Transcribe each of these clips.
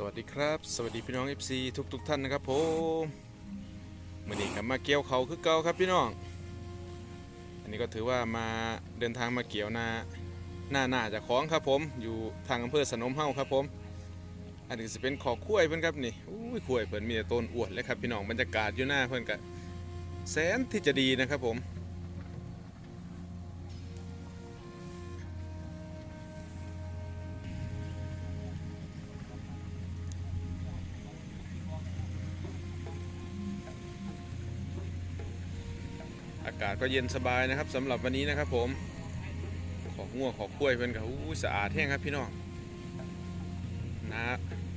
สวัสดีครับ สวัสดีพี่น้อง FC ทุกทุกๆท่านนะครับผมมื่อนี้กลับมาเกี่ยวเขาคือเก่าครับพี่น้อง อันนี้ก็ถือว่ามาเดินทางมาเกี่ยวนาหน้าหน้าจากของครับผมอยู่ทางอำเภอสนมเฮ้าครับผม อันนี้จะเป็นขอคุ้ยเพิ่อนครับนี่อุ้ยคุ้ยเพิ่นมีแต่ต้นอวดเลยครับพี่น้องบรรยากาศอยู่หน้าเพิ่อนก็แสนที่จะดีนะครับผมากาศก็เย็นสบายนะครับสำหรับวันนี้นะครับ ผม ของ่วขอกล้วยเพื่อนกับอู้สะอาดแห้งครับพี่น้องนา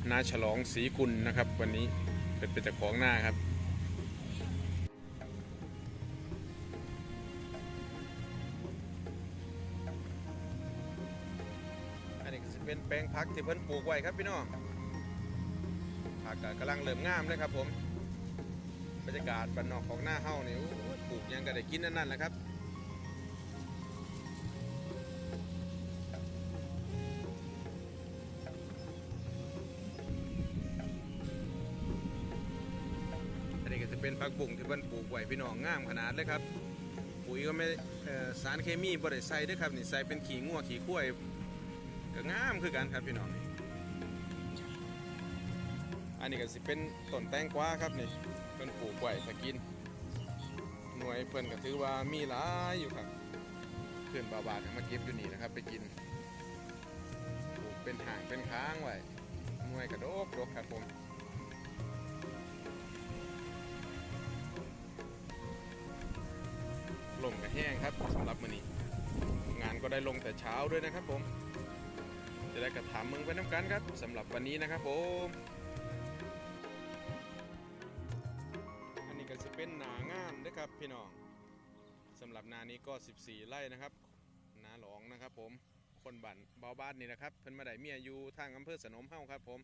นาฉลองสีกุลนะครับ วันนี้เป็นเป็นจ้าของหน้าครับอันนี้ก็จะเป็นแปลงพักที่เพิ่นปลูกไว้ครับพี่น้องผักก็กำลังเริ่มงามเลยครับผมบรรยากาศบ้านนอกของหน้าเฮ้านี่โอ้ย ปลูกยังก็ได้กินนั่นแหละครับอันนี้ก็จะเป็นผักบุ้งที่เพิ่นปลูกไว้พี่น้องงามขนาดเลยครับ ปุ๋ยก็ไม่สารเคมีบ่ได้ใส่เด้วยครับนี่ใส่เป็นขี้งัวขี้ข้วยก็งามคือกันครับพี่น้อง อันนี้ก็สิเป็นต้นแตงกวาครับนี่เพิ่นปลูกไว้ถ้ากิน หน่วยเพิ่นก็ถือว่ามีหลายอยู่ครับเพื่อนบาบาดมาเก็บอยู่นี่นะครับ ไปกินปลูกเป็นห่างเป็นค้างไว้หน่วยกระโดกดกครับผมลมก็แห้งครับสำหรับมื้อนี้ งานก็ได้ลงแต่เช้าด้วยนะครับผม จะได้กระถามมึงไปน้ำกันครับสำหรับวันนี้นะครับผม พี่น้องสำหรับนานี้ก็ 14 ไร่นะครับนาหลองนะครับ ผมคนบ้านเบาบ้านนี่นะครับเพิ่นมาได้เมียอยู่ทางอำเภอสนมเฮ้าครับผม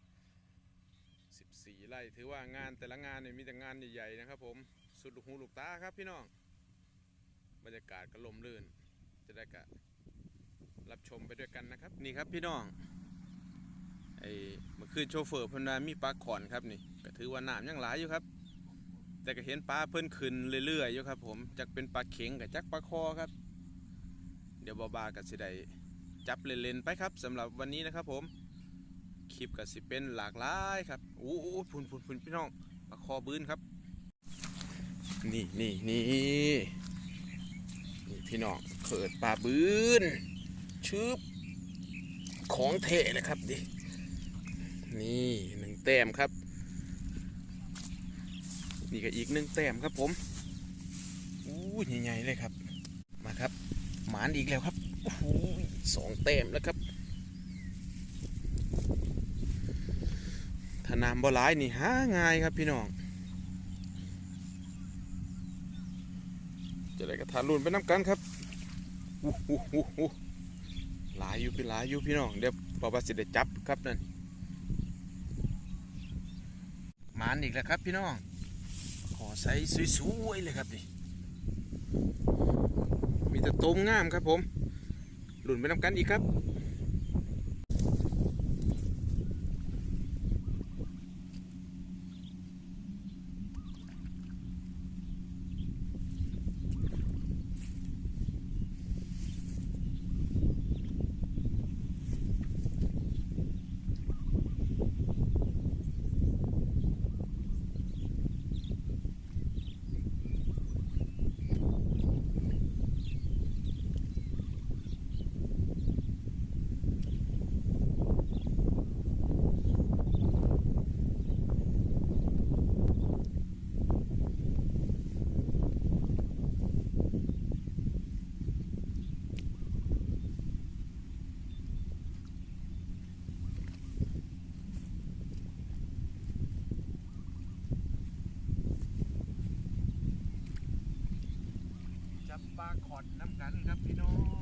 14 ไร่ถือว่างานแต่ละงานเนี่ยมีแต่งานใหญ่ๆนะครับ ผมสุดลูหูลูกตาครับพี่น้องบรรยากาศก็ลมลื่น จะได้กะรับชมไปด้วยกันนะครับ นี่ครับพี่น้องไอ้เมื่อคืนโชเฟอร์เพิ่นว่ามีปลาขอนครับนี่ก็ถือว่าน้ำยังหลายอยู่ครับ แต่ก็เห็นปลาเพิ่นขึ้นเรื่อยๆอยู่ครับผมจักเป็นปลาเข็งกับจักปลาคอครับ เดี๋ยวบาบากับสิได้จับเล่นๆไปครับสำหรับวันนี้นะครับ ผมคลิปก็สิเป็นหลากหลายครับโอ้โหพุ่นพุ่นพุ่นพี่น้องปลาคอบืนครับ นี่นี่นี่นี่พี่น้องเขิดปลาบืนชืบของเทเลยครับดินี่หนึ่งแต้มครับ นี่ก็อีกหนึ่งแต้มครับผมอู้ใหญ่ๆเลยครับ มาครับ หมานอีกแล้วครับโอ้โหสองแต้มแล้วครับถ้าน้ำบ่หลายนี่หาง่ายครับพี่น้อง จะได้กระทารุ่นไปน้ำกันครับอู้หูหูหูหลายอยู่พี่หลายอยู่พี่น้องเดี๋ยวบอว่าสิได้จับครับนั่นหมานอีกแล้วครับพี่น้อง ขอใส่สวยๆเลยครับนี่มีแต่ต้มงามครับผมหลุนไปนำกันอีกครับ จับ ปลาขอดน้ำกันครับพี่น้อง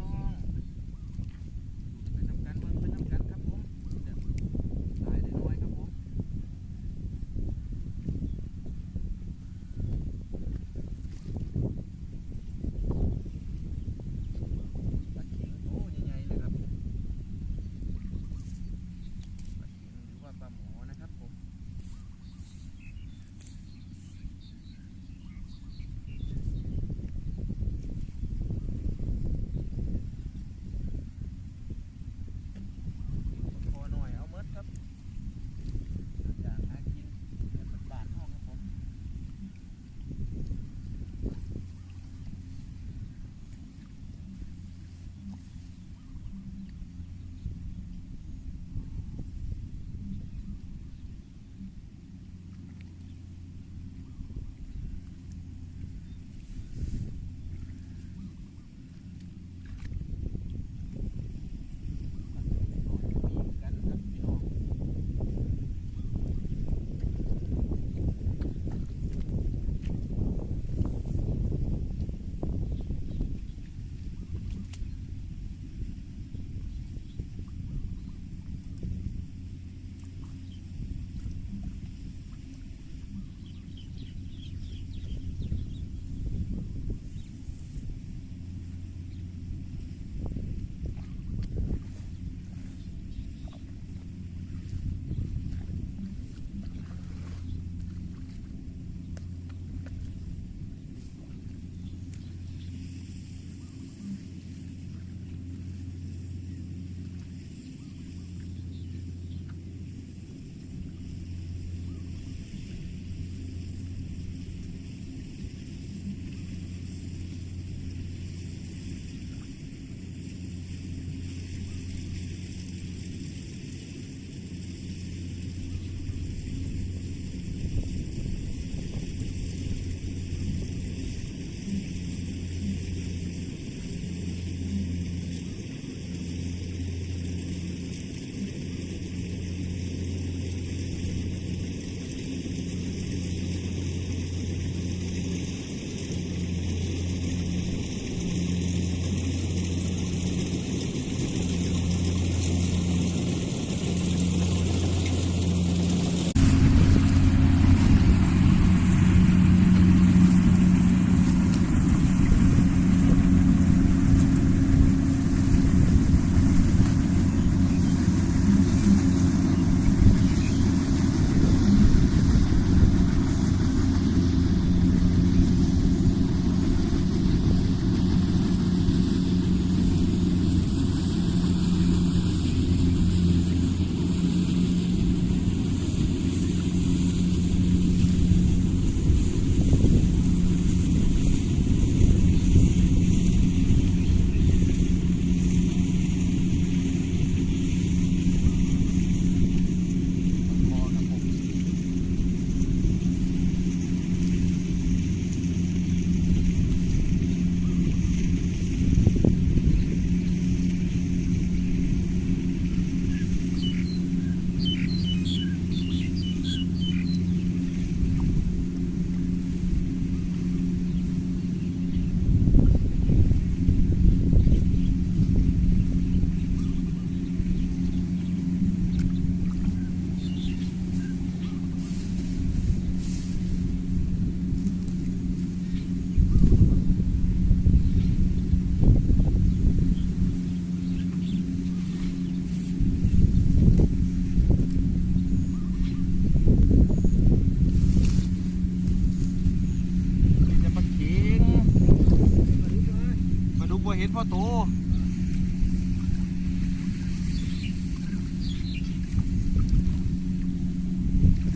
พ่อโต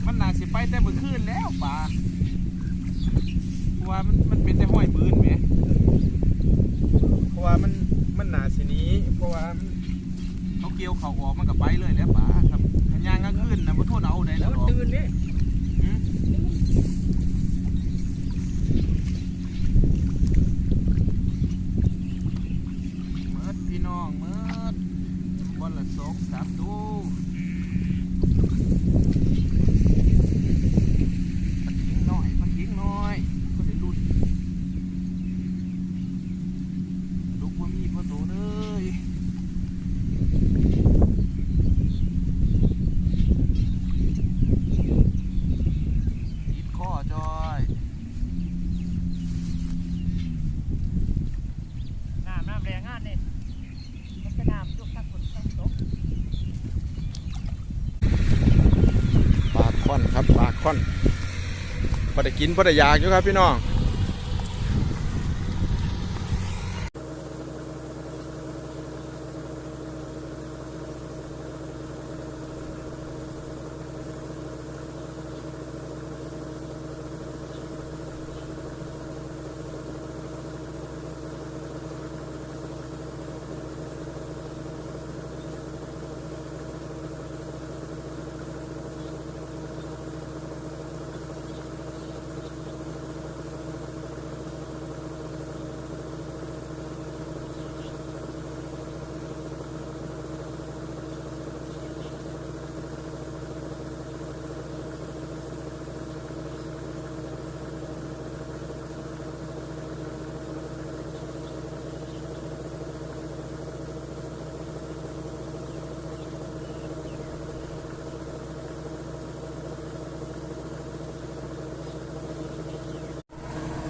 มันน่าสิไปแต่เมื่อคืนแล้วป่าเพราะว่ามันมันเป็นแต่ห้อยปืนแหมเพราะว่ามันมันน่าสิหนี้ เพราะว่ามันเขาเกี่ยวเขาออกมันก็ไปเลยแล้วป่าครับขยางก็ขึ้นนะบ่โทษเอาได้แล้วหรอกตื่นนี่หืมเมิดพี่น้องเมิดวันละสองสามตูปัดทิ้งหน่อยปัดทิ้งหน่อยก็ได้รุ่นลูกว่ามีพ่อโตเลยติดข้อจอย น้ำน้ำแรงงานนี่มันก็น้ำยุกทักคนทักตก ปลาค่อนครับปลาค่ อนพอได้กินพอได้อยากอยู่ครับพี่น้อง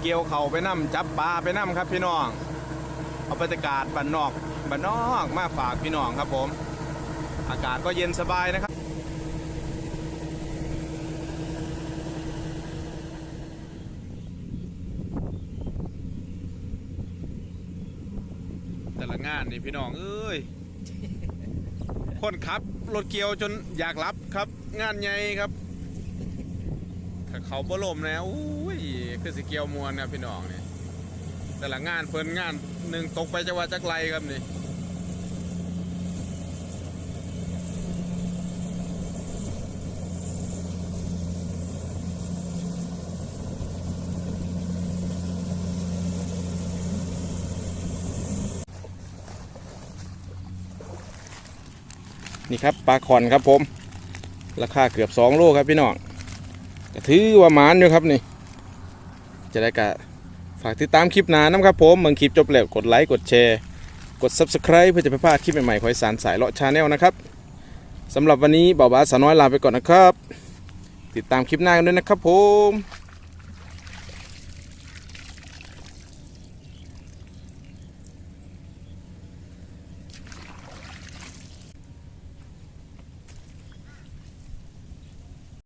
เกี่ยวเข่าไปน้ำจับปลาไปน้ำครับพี่น้อง เอาบรรยากาศบ้านนอกบ้านนอกมาฝากพี่น้องครับผม อากาศก็เย็นสบายนะครับแต่ละงานนี่พี่น้องเอ้ยคนขับรถเกียวจนอยากรับครับ งานใหญ่ครับ ถ้าเขาบ่ลมแล้วอุ้ย คือสิเกียวมวนนะพี่น้องนี่แต่ละงานเพิ่นงานหนึ่งตกไปจะว่าจักไรครับนี่นี่ครับปลาคอนครับผม ราคาเกือบ2โลครับพี่น้องถือว่าหมานอยู่ครับนี่ จะได้กะฝากติดตามคลิปหน้านะครับผมเมืองคลิปจบแล้วกดไลค์กดแชร์ กด Subscribe เพื่อจะไม่พลาดคลิปใหม่ๆของสารสายเลาะชาแนลนะครับสำหรับวันนี้บ่าวบาสาวน้อยลาไปก่อนนะครับ ติดตามคลิปหน้ากันด้วยนะครับผม